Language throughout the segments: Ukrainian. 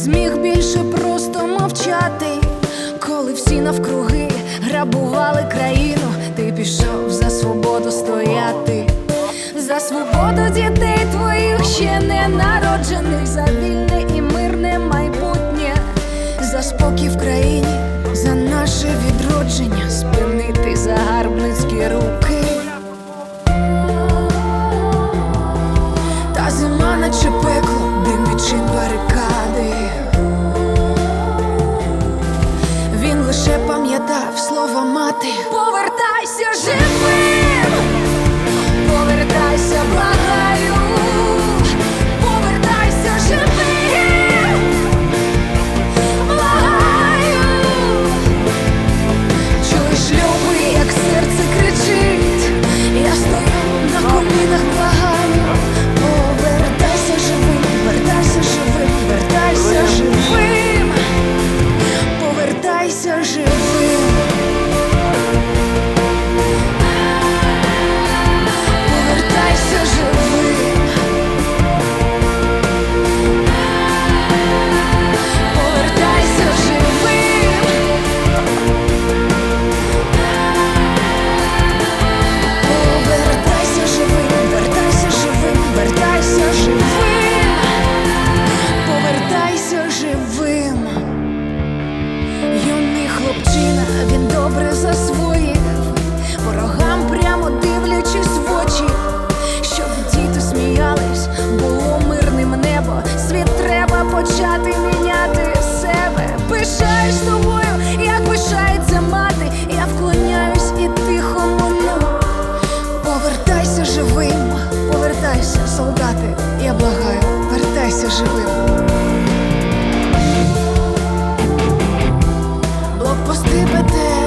зміг більше просто мовчати, коли всі навкруги грабували країну, ти пішов за. живим, повертайся, солдати, я благаю, вертайся живим. Блокпости бете.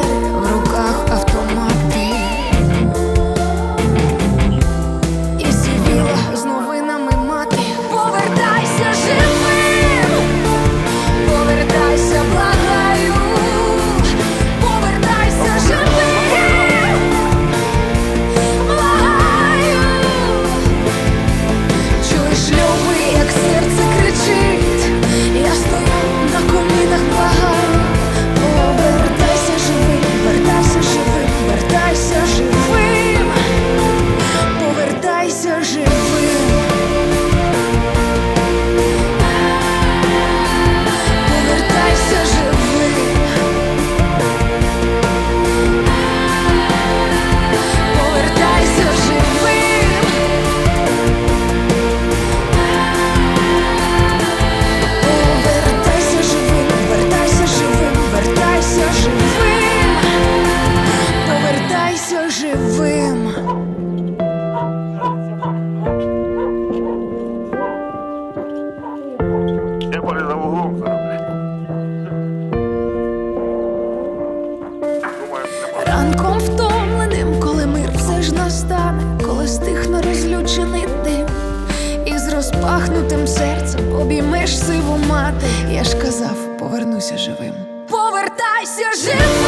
повернуся живим. Повертайся живим!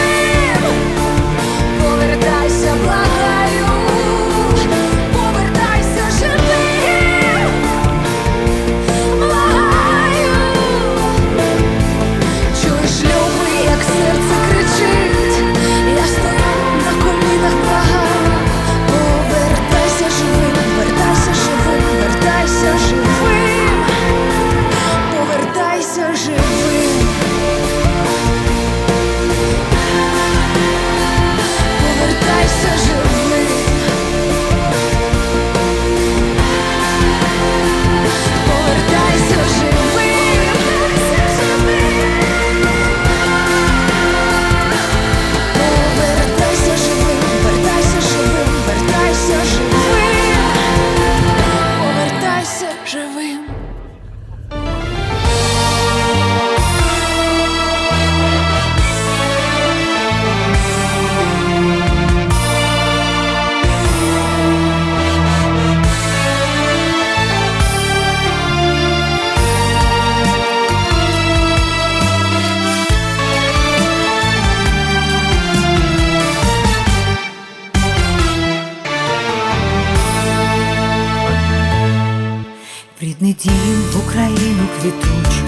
дім в Україну квітучу,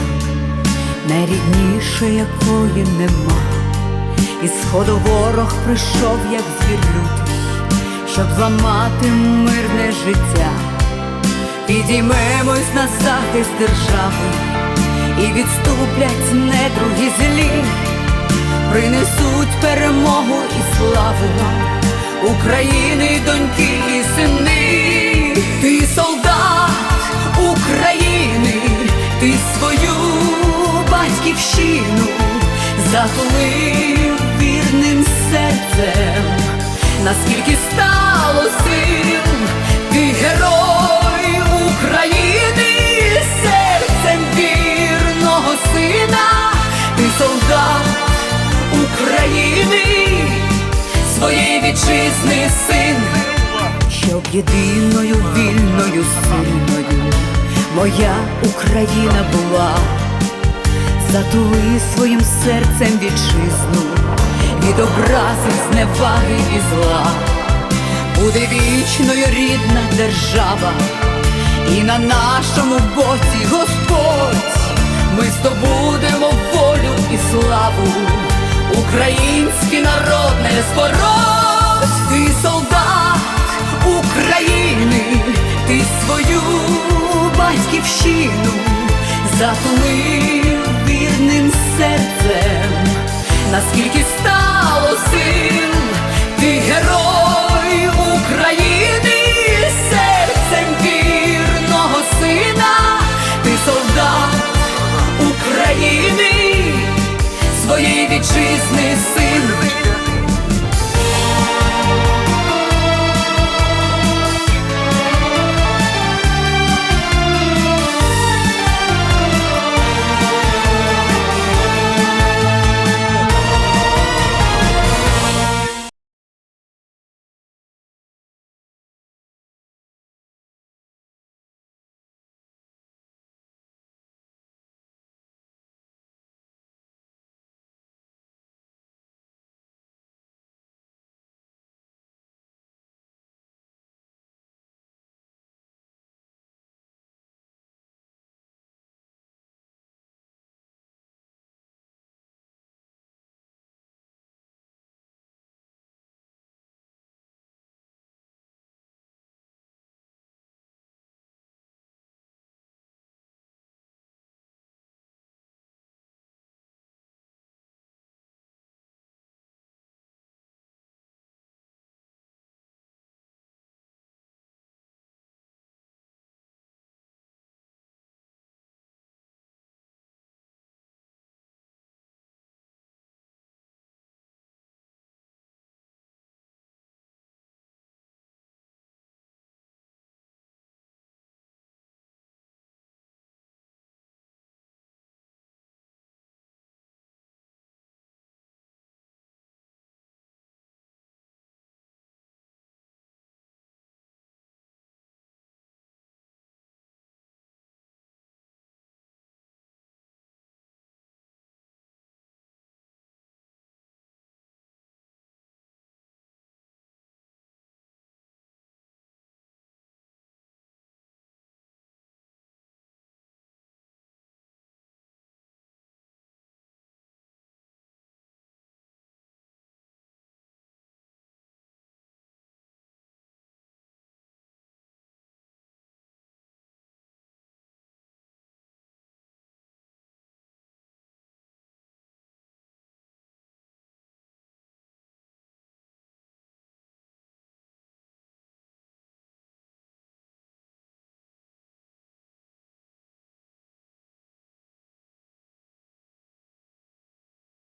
найрідніше якої нема, і сходу ворог прийшов, як звір лютий, щоб зламати мирне життя, підіймемось на захист держави, і відступлять недруги злі, принесуть перемогу і славу. Нам, України, доньки і сини. Наскільки стало сил, ти герой України, серцем вірного сина, ти солдат України, своєї вітчизни син, щоб єдиною вільною сильною моя Україна була, затули своїм серцем вітчизну від зневаги і зла, буде вічною рідна держава, і на нашому боці Господь, ми здобудемо волю і славу, український народ не зборось, ти солдат України, ти свою батьківщину затулив вірним серцем наскільки стало сил.